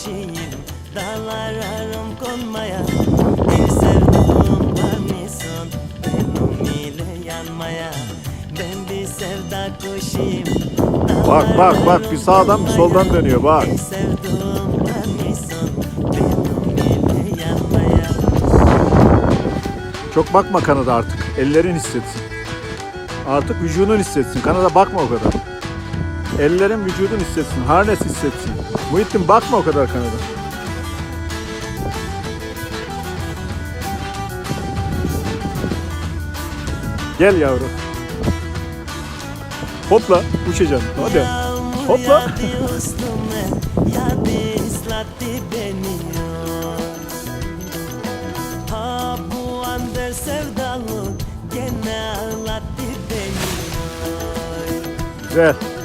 kişiyim Dağlar arım konmaya Bir sevduğum var mısın Benim ile yanmaya. Ben bir sevda kuşuyum Bak bak bak bir sağdan bir soldan dönüyor bak. Çok bakma kanada artık ellerin hissetsin. Artık vücudun hissetsin kanada bakma o kadar. Ellerin vücudun hissetsin. Harnes hissetsin. Muhittin bakma o kadar kanada. Gel yavrum. Hopla uçacaksın. Hadi. Hopla. beni Güzel.